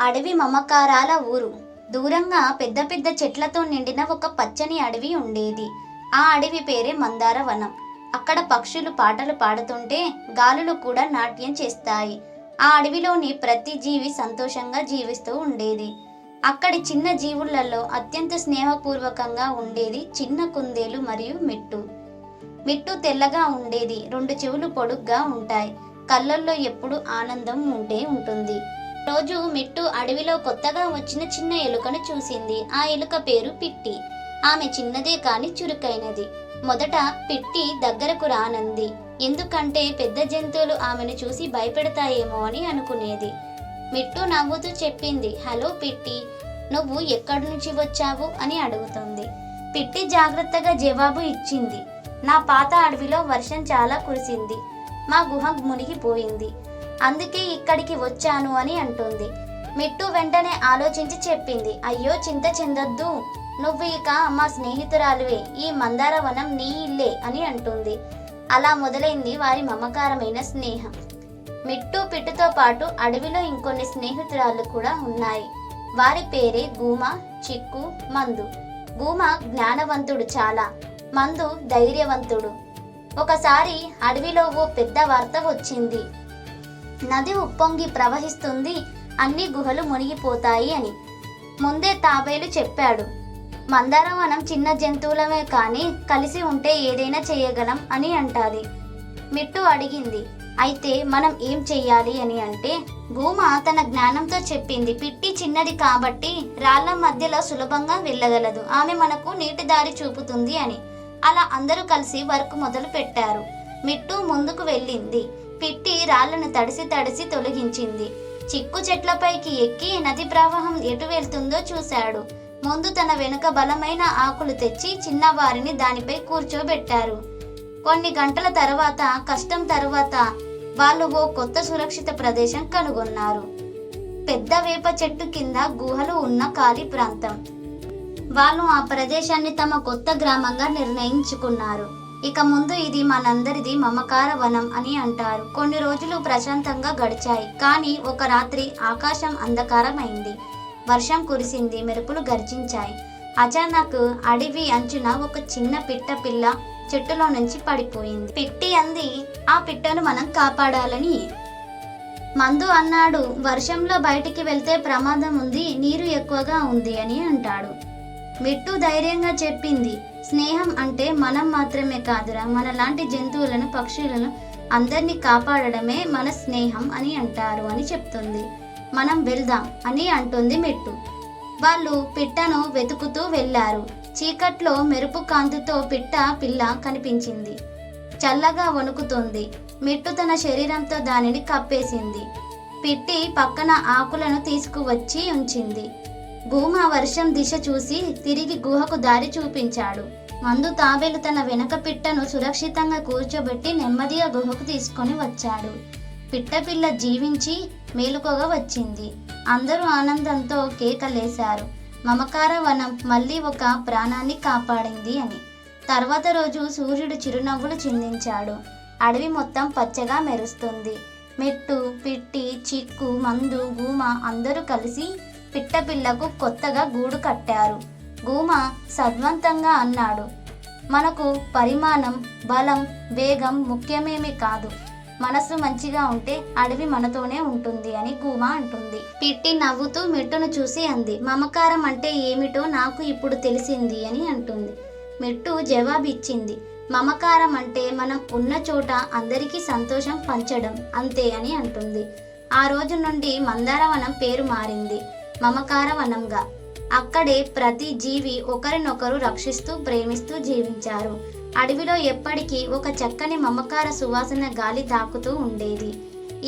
అడవి మమకారాల ఊరు. దూరంగా పెద్ద పెద్ద చెట్లతో నిండిన ఒక పచ్చని అడవి ఉండేది. ఆ అడవి పేరే మందార వనం అక్కడ పక్షులు పాటలు పాడుతుంటే గాలులు కూడా నాట్యం చేస్తాయి. ఆ అడవిలోని ప్రతి జీవి సంతోషంగా జీవిస్తూ ఉండేది. అక్కడి చిన్న జీవులలో అత్యంత స్నేహపూర్వకంగా ఉండేది చిన్న కుందేలు మరియు మిట్టు. మిట్టు తెల్లగా ఉండేది. రెండు చెవులు పొడుగ్గా ఉంటాయి. కళ్ళల్లో ఎప్పుడు ఆనందం ఉంటే ఉంటుంది. రోజు మిట్టు అడవిలో కొత్తగా వచ్చిన చిన్న ఎలుకను చూసింది. ఆ ఎలుక పేరు పిట్టి. ఆమె చిన్నదే కాని చురుకైనది. మొదట పిట్టి దగ్గరకు రానంది. ఎందుకంటే పెద్ద జంతువులు ఆమెను చూసి భయపెడతాయేమో అని అనుకునేది. మిట్టు నవ్వుతూ చెప్పింది హలో పిట్టి నువ్వు ఎక్కడి నుంచి వచ్చావు? అని అడుగుతుంది. పిట్టి జాగ్రత్తగా జవాబు ఇచ్చింది. నా పాత అడవిలో వర్షం చాలా కురిసింది. మా గుహ మునిగిపోయింది. అందుకే ఇక్కడికి వచ్చాను అని అంటుంది. మిట్టు వెంటనే ఆలోచించి చెప్పింది. అయ్యో చింత చెందొద్దు. నువ్వు ఇక మా స్నేహితురాలువే. ఈ మందారవనం నీ ఇల్లే అని అంటుంది. అలా మొదలైంది వారి మమకారమైన స్నేహం. మిట్టు పిట్టుతో పాటు అడవిలో ఇంకొన్ని స్నేహితురాలు కూడా ఉన్నాయి. వారి పేరే గూమ చిక్కు మందు. గూమ జ్ఞానవంతుడు చాలా. మందు ధైర్యవంతుడు. ఒకసారి అడవిలో ఓ పెద్ద వార్త వచ్చింది. నది ఉప్పొంగి ప్రవహిస్తుంది అన్ని గుహలు మునిగిపోతాయి అని. ముందే తాబేలు చెప్పాడు. మందారవనం చిన్న జంతువులమే కానీ కలిసి ఉంటే ఏదైనా చేయగలం అని అంటాది. మిట్టు అడిగింది. అయితే మనం ఏం చెయ్యాలి అని అంటే భూమ తన జ్ఞానంతో చెప్పింది. పిట్టి చిన్నది కాబట్టి రాళ్ళ మధ్యలో సులభంగా వెళ్ళగలదు. ఆమె మనకు నీటి దారి చూపుతుంది అని. అలా అందరూ కలిసి వర్క్ మొదలు పెట్టారు మిట్టు ముందుకు వెళ్ళింది. పిట్టి రాళ్ళను తడిసి తడిసి తొలగించింది. చిక్కు చెట్లపైకి ఎక్కి నది ప్రవాహం ఎటు వెళ్తుందో చూశాడు. ముందు తన వెనుక బలమైన ఆకులు తెచ్చి చిన్నవారిని దానిపై కూర్చోబెట్టారు. కొన్ని గంటల తర్వాత కష్టం తర్వాత వాళ్ళు ఓ కొత్త సురక్షిత ప్రదేశం కనుగొన్నారు. పెద్ద వేప చెట్టు కింద గుహలు ఉన్న ఖాళీ ప్రాంతం. వాళ్ళు ఆ ప్రదేశాన్ని తమ కొత్త గ్రామంగా నిర్ణయించుకున్నారు. ఇక ముందు ఇది మనందరిది మమకార వనం అని అంటారు. కొన్ని రోజులు ప్రశాంతంగా గడిచాయి. కానీ ఒక రాత్రి ఆకాశం అంధకారమైంది. వర్షం కురిసింది. మెరుపులు గర్జించాయి. అచానక్ అడవి అంచున ఒక చిన్న పిట్ట పిల్ల చెట్టులో నుంచి పడిపోయింది. పిట్టి అంది ఆ పిట్టను మనం కాపాడాలని. మందు అన్నాడు వర్షంలో బయటికి వెళ్తే ప్రమాదం ఉంది నీరు ఎక్కువగా ఉంది అని అంటాడు. మిట్టు ధైర్యంగా చెప్పింది స్నేహం అంటే మనం మాత్రమే కాదురా మనలాంటి జంతువులను పక్షులను అందరినీ కాపాడడమే మన స్నేహం అని అంటారు అని చెప్తుంది. మనం వెళ్దాం అని అంటుంది మిట్టు. వాళ్ళు పిట్టను వెతుకుతూ వెళ్ళారు. చీకట్లో మెరుపు కాంతితో పిట్ట పిల్ల కనిపించింది. చల్లగా వణుకుతుంది. మిట్టు తన శరీరంతో దానిని కప్పేసింది. పిట్టి పక్కన ఆకులను తీసుకువచ్చి ఉంచింది. భూమ వర్షం దిశ చూసి తిరిగి గుహకు దారి చూపించాడు. మందు తాబేలు తన వెనక పిట్టను సురక్షితంగా కూర్చోబెట్టి నెమ్మదిగా గుహకు తీసుకొని వచ్చాడు. పిట్టపిల్ల జీవించి మేలుకోగా వచ్చింది. అందరూ ఆనందంతో కేకలేశారు. మమకార వనం మళ్ళీ ఒక ప్రాణాన్ని కాపాడింది అని. తర్వాత రోజు సూర్యుడు చిరునవ్వులు చిందించాడు. అడవి మొత్తం పచ్చగా మెరుస్తుంది. మెట్టు పిట్టి చిక్కు మందు భూమ అందరూ కలిసి పిట్టపిల్లకు కొత్తగా గూడు కట్టారు. గూమ సద్వంతంగా అన్నాడు. మనకు పరిమాణం బలం వేగం ముఖ్యమేమి కాదు. మనసు మంచిగా ఉంటే అడవి మనతోనే ఉంటుంది అని గూమ అంటుంది. పిట్టి నవ్వుతూ మిట్టును చూసి అంది. మమకారం అంటే ఏమిటో నాకు ఇప్పుడు తెలిసింది అని అంటుంది. మిట్టు జవాబిచ్చింది. మమకారం అంటే మనం ఉన్న చోట అందరికీ సంతోషం పంచడం అంతే అని అంటుంది. ఆ రోజు నుండి మందారవనం పేరు మారింది. మమకార వనంగా అక్కడే ప్రతి జీవి ఒకరినొకరు రక్షిస్తూ ప్రేమిస్తూ జీవించారు. అడవిలో ఎప్పటికీ ఒక చక్కని మమకార సువాసన గాలి తాకుతూ ఉండేది.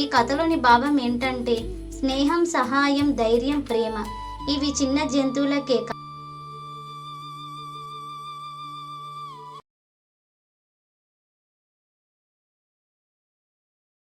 ఈ కథలోని భావం ఏంటంటే స్నేహం సహాయం ధైర్యం ప్రేమ. ఇవి చిన్న జంతువులకే